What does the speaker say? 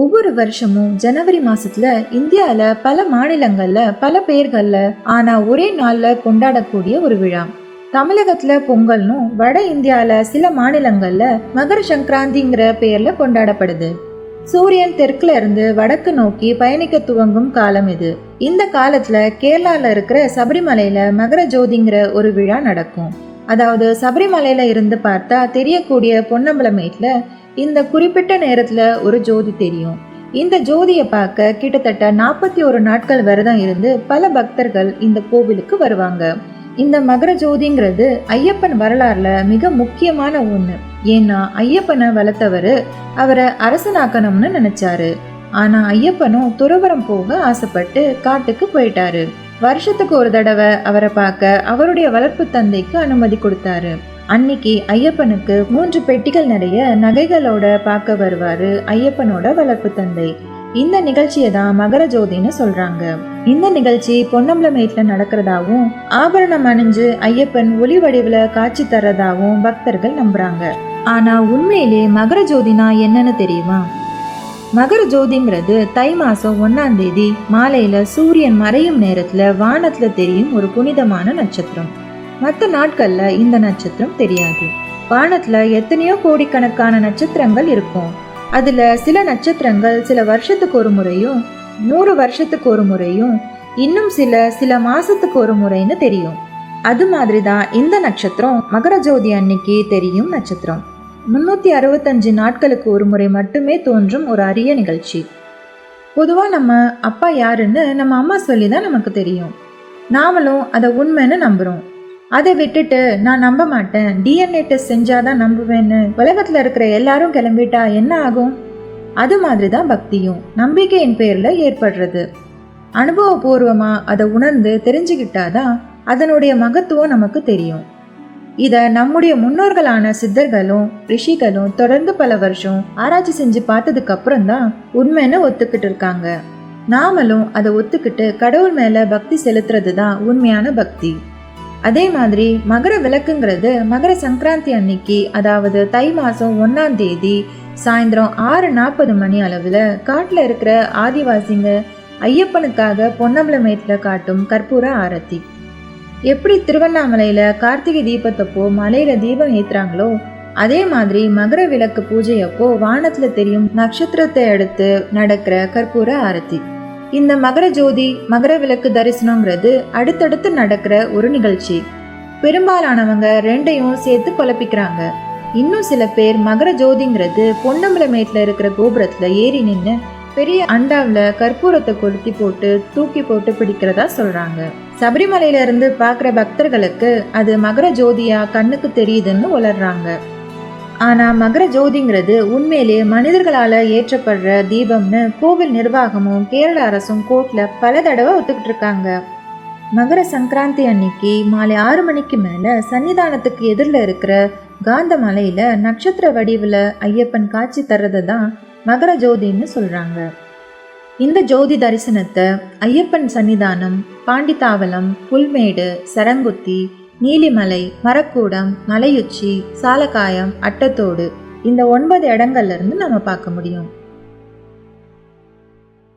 ஒவ்வொரு வருஷமும் ஜனவரி மாசத்துல இந்தியால பல மாநிலங்கள்ல பல பெயர்கள்ல ஆனா ஒரே நாள்ல கொண்டாடக்கூடிய ஒரு விழா. தமிழகத்துல பொங்கல்னும் வட இந்தியால சில மாநிலங்கள்ல மகர சங்கராந்திங்கிற பெயர்ல கொண்டாடப்படுது. சூரியன் தெற்குல இருந்து வடக்கு நோக்கி பயணிக்க துவங்கும் காலம் இது. இந்த காலத்துல கேரளால இருக்கிற சபரிமலையில மகர ஜோதிங்கிற ஒரு விழா நடக்கும். அதாவது சபரிமலையில இருந்து பார்த்தா தெரியக்கூடிய பொன்னம்பலமேட்ல இந்த குறிப்பிட்ட நேரத்தில் ஒரு ஜோதி தெரியும். இந்த ஜோதியை பார்க்க கிட்டத்தட்ட நாற்பத்தி ஒரு நாட்கள் விரதம் இருந்து பல பக்தர்கள் இந்த கோவிலுக்கு வருவாங்க. இந்த மகர ஜோதிங்கிறது ஐயப்பன் வரலாறுல மிக முக்கியமான ஒண்ணு. ஏன்னா ஐயப்பனை வளர்த்தவர் அவரை அரசனாக்கணும்னு நினைச்சாரு. ஆனா ஐயப்பனும் துறவரம் போக ஆசைப்பட்டு காட்டுக்கு போயிட்டாரு. வருஷத்துக்கு ஒரு தடவை அவரை பார்க்க அவருடைய வளர்ப்பு தந்தைக்கு அனுமதி கொடுத்தாரு. அன்னைக்கு ஐயப்பனுக்கு மூன்று பெட்டிகள் நிறைய நகைகளோட பார்க்க வருவாரு ஐயப்பனோட வளர்ப்பு தந்தை. இந்த நிகழ்ச்சியை தான் மகர ஜோதின்னு சொல்றாங்க. இந்த நிகழ்ச்சி பொன்னம்பலமேட்ல நடக்கிறதாவும் ஆபரணம் அணிஞ்சு ஐயப்பன் ஒளி வடிவுல காட்சி தர்றதாவும் பக்தர்கள் நம்புறாங்க. ஆனா உண்மையிலே மகர ஜோதினா என்னன்னு தெரியுமா? மகர ஜோதிங்கிறது தை மாசம் ஒன்னாம் தேதி மாலையில சூரியன் மறையும் நேரத்துல வானத்துல தெரியும் ஒரு புனிதமான நட்சத்திரம். மற்ற நாட்களில் இந்த நட்சத்திரம் தெரியாது. வானத்தில் எத்தனையோ கோடிக்கணக்கான நட்சத்திரங்கள் இருக்கும். அதில் சில நட்சத்திரங்கள் சில வருஷத்துக்கு ஒரு முறையும் நூறு வருஷத்துக்கு ஒரு முறையும் இன்னும் சில சில மாசத்துக்கு ஒரு முறைன்னு தெரியும். அது மாதிரி தான் இந்த நட்சத்திரம் மகர ஜோதி அன்னைக்கு தெரியும் நட்சத்திரம். முன்னூற்றி அறுபத்தஞ்சு நாட்களுக்கு ஒரு முறை மட்டுமே தோன்றும் ஒரு அரிய நிகழ்ச்சி. பொதுவாக நம்ம அப்பா யாருன்னு நம்ம அம்மா சொல்லி தான் நமக்கு தெரியும். நாமளும் அதை உண்மைன்னு நம்புகிறோம் அதை விட்டுட்டு நான் நம்ப மாட்டேன். டிஎன்ஏ டெஸ்ட் செஞ்சாதான் நம்புவேன்னு. உலகத்துல இருக்கிற எல்லாரும் கிளம்பிட்டா என்ன ஆகும்? அது மாதிரி தான் பக்தியும். நம்பிக்கையின் பேர்ல ஏற்படுறது. அனுபவபூர்வமா அதை உணர்ந்து தெரிஞ்சுக்கிட்டாதான் அதனுடைய மகத்துவம் நமக்கு தெரியும். இதை நம்முடைய முன்னோர்களான சித்தர்களும் ரிஷிகளும் தொடர்ந்து பல வருஷம் ஆராய்ச்சி செஞ்சு பார்த்ததுக்கு அப்புறம் தான் உண்மைன்னு ஒத்துக்கிட்டு இருக்காங்க. நாமளும் அதை ஒத்துக்கிட்டு கடவுள் மேல பக்தி செலுத்துறது தான் உண்மையான பக்தி. அதே மாதிரி மகர விளக்குங்கிறது மகர சங்கராந்தி அன்னைக்கு அதாவது தை மாதம் ஒன்றாம் தேதி சாயந்தரம் ஆறு நாற்பது மணி அளவில் காட்டில் இருக்கிற ஆதிவாசிங்க ஐயப்பனுக்காக பொன்னம்பலமேட்டில் காட்டும் கற்பூர ஆரத்தி. எப்படி திருவண்ணாமலையில் கார்த்திகை தீபத்தப்போ மலையில் தீபம் ஏற்றுறாங்களோ அதே மாதிரி மகர விளக்கு பூஜையப்போ வானத்தில் தெரியும் நட்சத்திரத்தை அடுத்து நடக்கிற கற்பூர ஆரத்தி. இந்த மகர ஜோதி மகர விளக்கு தரிசனங்கிறது அடுத்தடுத்து நடக்கிற ஒரு நிகழ்ச்சி. பெரும்பாலானவங்க ரெண்டையும் சேர்த்து குழப்பிக்கிறாங்க. இன்னும் சில பேர் மகர ஜோதிங்கிறது பொன்னம்பலமேட்டில் இருக்கிற கோபுரத்தில் ஏறி நின்று பெரிய அண்டாவில் கற்பூரத்தை கொளுத்தி போட்டு தூக்கி போட்டு பிடிக்கிறதா சொல்கிறாங்க சபரிமலையில இருந்து பார்க்குற பக்தர்களுக்கு அது மகர ஜோதியா கண்ணுக்கு தெரியுதுன்னு உளர்றாங்க. ஆனால் மகர ஜோதிங்கிறது உண்மையிலே மனிதர்களால் ஏற்றப்படுற தீபம்னு கோவில் நிர்வாகமும் கேரள அரசும் கோர்ட்டில் பல தடவை ஒத்துக்கிட்டு இருக்காங்க. மகர சங்கராந்தி அன்னைக்கு மாலை ஆறு மணிக்கு மேலே சன்னிதானத்துக்கு எதிரில் இருக்கிற காந்த மலையில் நட்சத்திர வடிவில் ஐயப்பன் காட்சி தர்றது தான் மகர ஜோதின்னு சொல்கிறாங்க இந்த ஜோதி தரிசனத்தை ஐயப்பன் சன்னிதானம் பாண்டித்தாவலம் புல்மேடு சரங்குத்தி நீலிமலை மரக்கூடம் மலையுச்சி சாலக்காயம் அட்டத்தோடு. இந்த ஒன்பது இடங்கள்ல இருந்து நம்ம பார்க்க முடியும்.